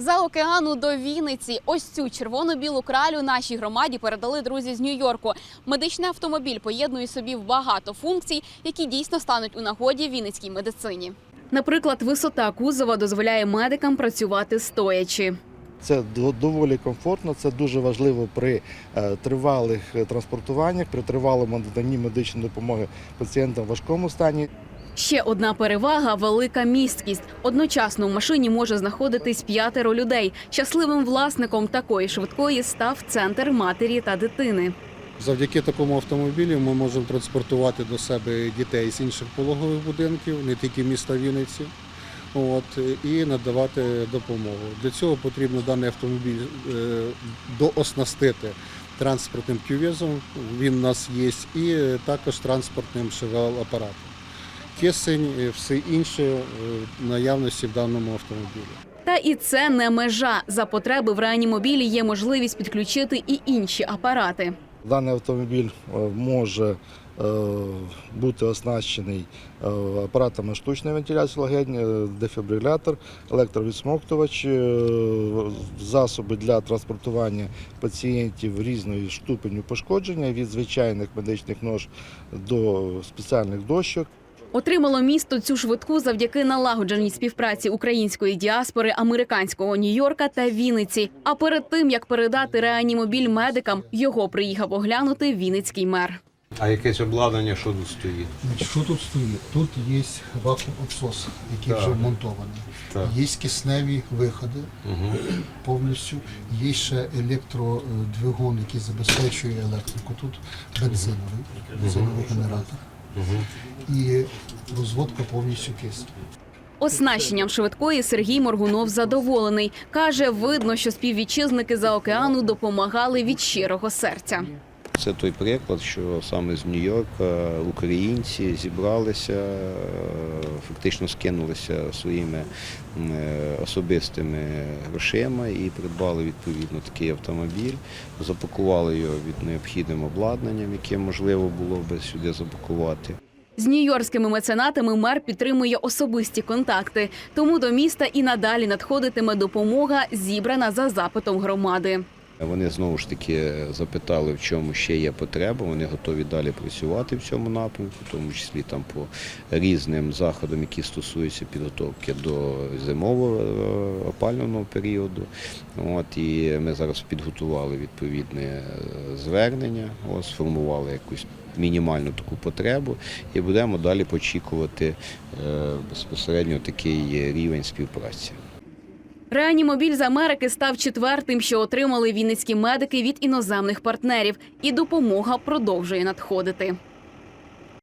За океану до Вінниці ось цю червоно-білу кралю нашій громаді передали друзі з Нью-Йорку. Медичний автомобіль поєднує собі в багато функцій, які дійсно стануть у нагоді вінницькій медицині. Наприклад, висота кузова дозволяє медикам працювати стоячи. Це доволі комфортно, це дуже важливо при е, тривалих е, транспортуваннях, при тривалому наданні медичної допомоги пацієнтам в важкому стані. Ще одна перевага велика місткість. Одночасно в машині може знаходитись п'ятеро людей. Щасливим власником такої швидкої став центр матері та дитини. Завдяки такому автомобілю ми можемо транспортувати до себе дітей з інших пологових будинків, не тільки міста Вінниці, от, і надавати допомогу. Для цього потрібно даний автомобіль е, дооснастити транспортним кювезом, він у нас є, і також транспортним шевел апаратом. Кисень, все інше е, в наявності в даному автомобілі. Та і це не межа. За потреби в реанімобілі є можливість підключити і інші апарати. Даний автомобіль е, може е, бути оснащений апаратами штучної вентиляції легень, дефібрилятор, електровідсмоктувач, засоби для транспортування пацієнтів різної ступеню пошкодження від звичайних медичних нож до спеціальних дощок. Отримало місто цю швидку завдяки налагодженій співпраці української діаспори, американського Нью-Йорка та Вінниці. А перед тим як передати реанімобіль медикам, його приїхав оглянути вінницький мер. А якесь обладнання, що тут стоїть? Значить, що тут стоїть? Тут є вакуум-обсос, який Так. вже вмонтований. Так. Є кисневі виходи Угу. повністю. Є ще електродвигун, який забезпечує електрику. Тут бензиновий, бензиновий генератор. І розводка повністю кисню. Оснащенням швидкої Сергій Моргунов задоволений. Каже, видно, що співвітчизники за океану допомагали від щирого серця. Це той приклад, що саме з Нью-Йорка українці зібралися, е, фактично скинулися своїми е, особистими грошима і придбали відповідно такий автомобіль, запакували його від необхідним обладнанням, яке можливо було би сюди запакувати. З нью-йоркськими меценатами мер підтримує особисті контакти. Тому до міста і надалі надходитиме допомога, зібрана за запитом громади. Вони знову ж таки запитали, в чому ще є потреба. Вони готові далі працювати в цьому напрямку, в тому числі там по різним заходам, які стосуються підготовки до зимового е, опалювального періоду. От і ми зараз підготували відповідне е, звернення, от, сформували якусь мінімальну таку потребу і будемо далі очікувати е, безпосередньо такий рівень співпраці. Реанімобіль з Америки став четвертим, що отримали вінницькі медики від іноземних партнерів, і допомога продовжує надходити.